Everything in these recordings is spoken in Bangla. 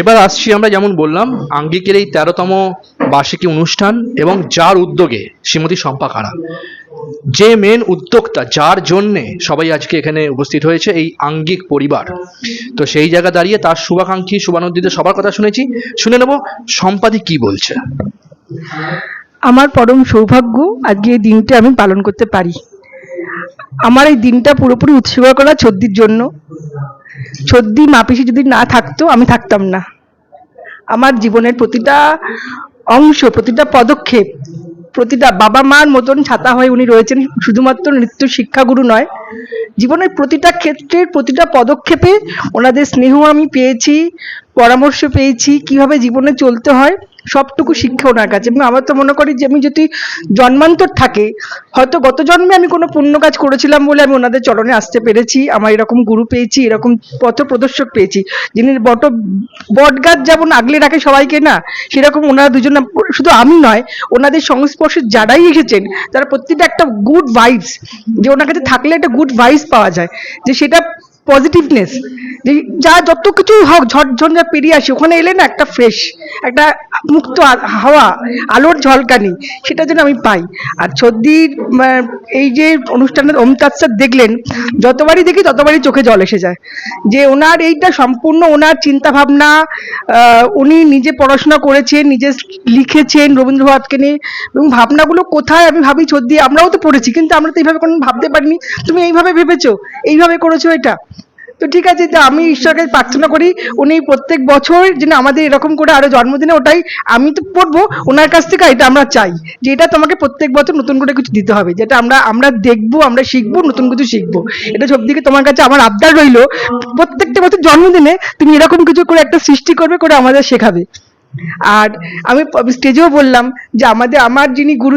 এবার আসছি আমরা, যেমন বললাম, আঙ্গিকের এই তেরোতম বার্ষিকী অনুষ্ঠান এবং যার উদ্যোগে শ্রীমতী শম্পা খাড়া। যে মেন উদ্যোক্তা, যার জন্যে সবাই আজকে এখানে উপস্থিত হয়েছে, এই আঙ্গিক পরিবার। তো সেই জায়গা দাঁড়িয়ে তার শুভাকাঙ্ক্ষী শুভানন্দিত সবার কথা শুনেছি। শুনে নেব সম্পাদি কি বলছে। আমার পরম সৌভাগ্য, আজকে এই দিনটা আমি পালন করতে পারি। আমার এই দিনটা পুরোপুরি উৎসর্গ করা ছদ্দির জন্য। ছদ্দি মাপিসি যদি না থাকতো, আমি থাকতাম না। আমার জীবনের প্রতিটা অংশ, প্রতিটা পদক্ষেপ, প্রতিটা বাবা মার মতন ছাতা হয়ে উনি রয়েছেন, শুধুমাত্র নৃত্য শিক্ষাগুরু নয়। জীবনের প্রতিটা ক্ষেত্রের প্রতিটা পদক্ষেপে ওনাদের স্নেহ আমি পেয়েছি, পরামর্শ পেয়েছি, কীভাবে জীবনে চলতে হয়। সবটুকু শিক্ষা ওনার কাছে। এবং আমার তো মনে করি যে আমি যদি জন্মান্তর থাকে, হয়তো গত জন্মে আমি কোনো পুণ্য কাজ করেছিলাম বলে আমি ওনাদের চরণে আসতে পেরেছি, আমার এরকম গুরু পেয়েছি, এরকম পথ প্রদর্শক পেয়েছি। যিনি বট বটগাছ যেমন আগলে রাখে সবাইকে না, সেরকম ওনারা দুজন, শুধু আমি নয়, ওনাদের সংস্পর্শে যারাই এসেছেন, তারা প্রত্যেকটা একটা গুড ভাইবস যে ওনার কাছে থাকলে একটা গুড ভাইবস পাওয়া যায়। যে সেটা পজিটিভনেস যে যা যত কিছু হোক ঝড়ঝঞ্ঝা পেরিয়ে আসে, ওখানে এলে না একটা ফ্রেশ একটা মুক্ত হাওয়া, আলোর ঝলকানি, সেটা যেন আমি পাই। আর সর্দির এই যে অনুষ্ঠানের অমিতাৎসার দেখলেন, যতবারই দেখি ততবারই চোখে জল এসে যায়। যে ওনার এইটা সম্পূর্ণ ওনার চিন্তা ভাবনা উনি নিজে পড়াশোনা করেছেন, নিজে লিখেছেন রবীন্দ্রনাথকে নিয়ে, এবং ভাবনাগুলো কোথায় আমি ভাবি সর্দি, আমরাও তো পড়েছি, কিন্তু আমরা তো এইভাবে কোনো ভাবতে পারিনি। তুমি এইভাবে ভেবেছো, এইভাবে করেছ এটা। তো ঠিক আছে, তো আমি ঈশ্বরকে প্রার্থনা করি, উনি প্রত্যেক বছর যেন আমাদের এরকম করে আরও জন্মদিনে ওটাই, আমি তো পড়ব, ওনার কাছ থেকে এটা আমরা চাই, যে এটা তোমাকে প্রত্যেক বছর নতুন করে কিছু দিতে হবে, যেটা আমরা আমরা দেখব, আমরা শিখব, নতুন কিছু শিখব। এটা সব দিকে তোমার কাছে আমার আবদার রইল, প্রত্যেকটা বছর জন্মদিনে তুমি এরকম কিছু করে একটা সৃষ্টি করবে, করে আমাদের শেখাবে। আর আমি স্টেজেও বললাম যে আমাদের, আমার যিনি গুরু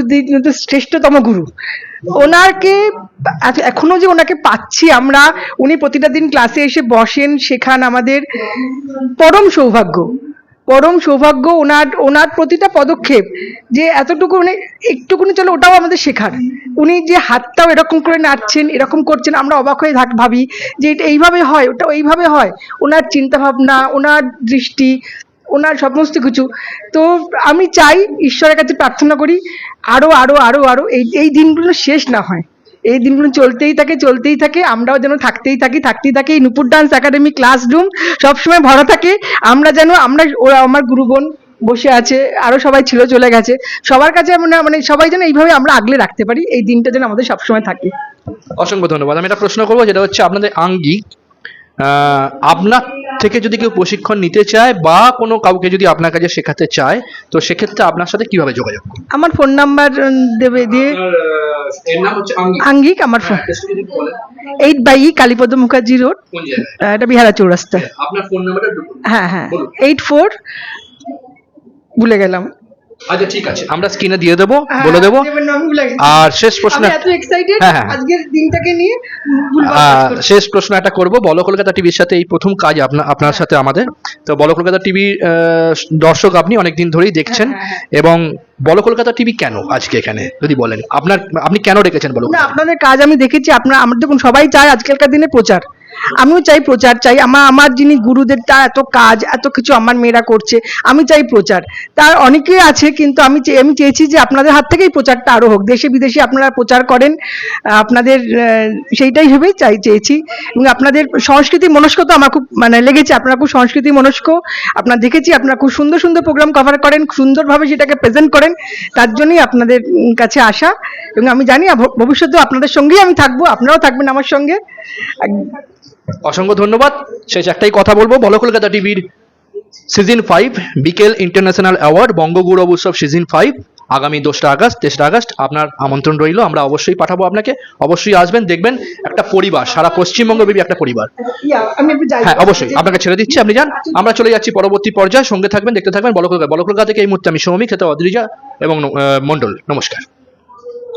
শ্রেষ্ঠতম গুরু ওনাকে এখ- এখনও যে ওনাকে পাচ্ছি আমরা, উনি প্রতিটা দিন ক্লাসে এসে বসেন, শেখান আমাদের। পরম সৌভাগ্য। পরম সৌভাগ্য ওনার ওনার প্রতিটা পদক্ষেপ যে এতটুকু মানে একটুকুনি চলো ওটাও আমাদের শেখার। উনি যে হাতটাও এরকম করে নাড়ছেন, এরকম করছেন, আমরা অবাক হয়ে থাক, ভাবি যে এটা এইভাবে হয় ওটা ওইভাবে হয়। ওনার চিন্তা ভাবনা ওনার দৃষ্টি ওনার সমস্ত কিছু। তো আমি চাই ঈশ্বরের কাছে প্রার্থনা করি, আরও আরও আরও আরও, এই এই দিনগুলো শেষ না হয়। এই দিনগুলো চলতেই থাকে চলতেই থাকে, আমরাও যেন থাকতেই থাকি থাকতেই থাকি। এই নুপুর ডান্স একাডেমি ক্লাসরুম সবসময় ভরা থাকে। আমরা যেন, আমরা, ওরা আমার গুরুবোন বসে আছে, আরও সবাই ছিল, চলে গেছে। সবার কাছে মানে মানে সবাই যেন এইভাবে আমরা আগলে রাখতে পারি, এই দিনটা যেন আমাদের সবসময় থাকে। অসংখ্য ধন্যবাদ। আমি একটা প্রশ্ন করব, যেটা হচ্ছে আপনাদের আঙ্গিক আপনার থেকে যদি কেউ প্রশিক্ষণ নিতে চায় বা কোনো কাউকে যদি আপনার কাছে শেখাতে চায় তো সেক্ষেত্রে আপনার সাথে কীভাবে যোগাযোগ করবে? আমার ফোন নাম্বার দেবে দিয়ে এর নাম হচ্ছে আঙ্গিক। আমার phone eight by Kalipada Mukherjee road এটা বিহারা চৌরাস্তা। আপনার ফোন নাম্বারটা একটু বলুন। হ্যাঁ হ্যাঁ। এইট ফোর ভুলে গেলাম। আচ্ছা ঠিক আছে। আমরা স্ক্রিনে দিয়ে দেবো বলে দেবো। আর শেষ প্রশ্ন আমি এত এক্সাইটেড হ্যাঁ, হ্যাঁ। আজকের দিনটাকে নিয়ে। শেষ প্রশ্ন একটা করব বলো কলকাতা টিভির সাথে এই প্রথম কাজ আপনার আপনার সাথে আমাদের। তো বলো কলকাতা টিভি দর্শক আপনি অনেকদিন ধরেই দেখছেন হ্যাঁ, এবং বলো কলকাতা টিভি কেন আজকে এখানে যদি বলেন? আপনার আপনি কেন রেখেছেন বলো আপনাদের কাজ আমি দেখেছি আপনার আমরা দেখুন সবাই চায় আজকালকার দিনে প্রচার। আমিও চাই প্রচার, চাই আমার আমার যিনি গুরুদের, তার এত কাজ, এত কিছু আমার মেয়েরা করছে, আমি চাই প্রচার। তার অনেকেই আছে, কিন্তু আমি আমি চেয়েছি যে আপনাদের হাত থেকেই প্রচারটা আরও হোক, দেশে বিদেশে আপনারা প্রচার করেন আপনাদের সেইটাই ভেবেই চাই, চেয়েছি। এবং আপনাদের সংস্কৃতি মনস্ক তো আমার খুব মানে লেগেছে, আপনারা খুব সংস্কৃতি মনস্ক, আপনারা দেখেছি, আপনারা খুব সুন্দর সুন্দর প্রোগ্রাম কভার করেন, সুন্দরভাবে সেটাকে প্রেজেন্ট করেন, তার জন্যই আপনাদের কাছে আসা। এবং আমি জানি ভবিষ্যতেও আপনাদের সঙ্গেই আমি থাকব, আপনারাও থাকবেন আমার সঙ্গে। অসংখ্য ধন্যবাদ। শেষ একটাই কথা বলব। বলো কলকাতা টিভির সিজন ফাইভ বিকেল ইন্টারন্যাশনাল অ্যাওয়ার্ড বঙ্গগৌরব উৎসব সিজন ফাইভ আগামী দোসরা আগস্ট তেসরা আগস্ট আপনার আমন্ত্রণ রইল আমরা অবশ্যই পাঠাবো আপনাকে। অবশ্যই আসবেন দেখবেন একটা পরিবার সারা পশ্চিমবঙ্গ ব্যাপী একটা পরিবার। হ্যাঁ অবশ্যই আপনাকে ছেড়ে দিচ্ছি আপনি যান। আমরা চলে যাচ্ছি পরবর্তী পর্যায়ে সঙ্গে থাকবেন দেখতে থাকবেন বলকলকা বলকলকা থেকে এই মুহূর্তে আমি সৌমিক খেতে অদ্রিজা এবং মণ্ডল। নমস্কার।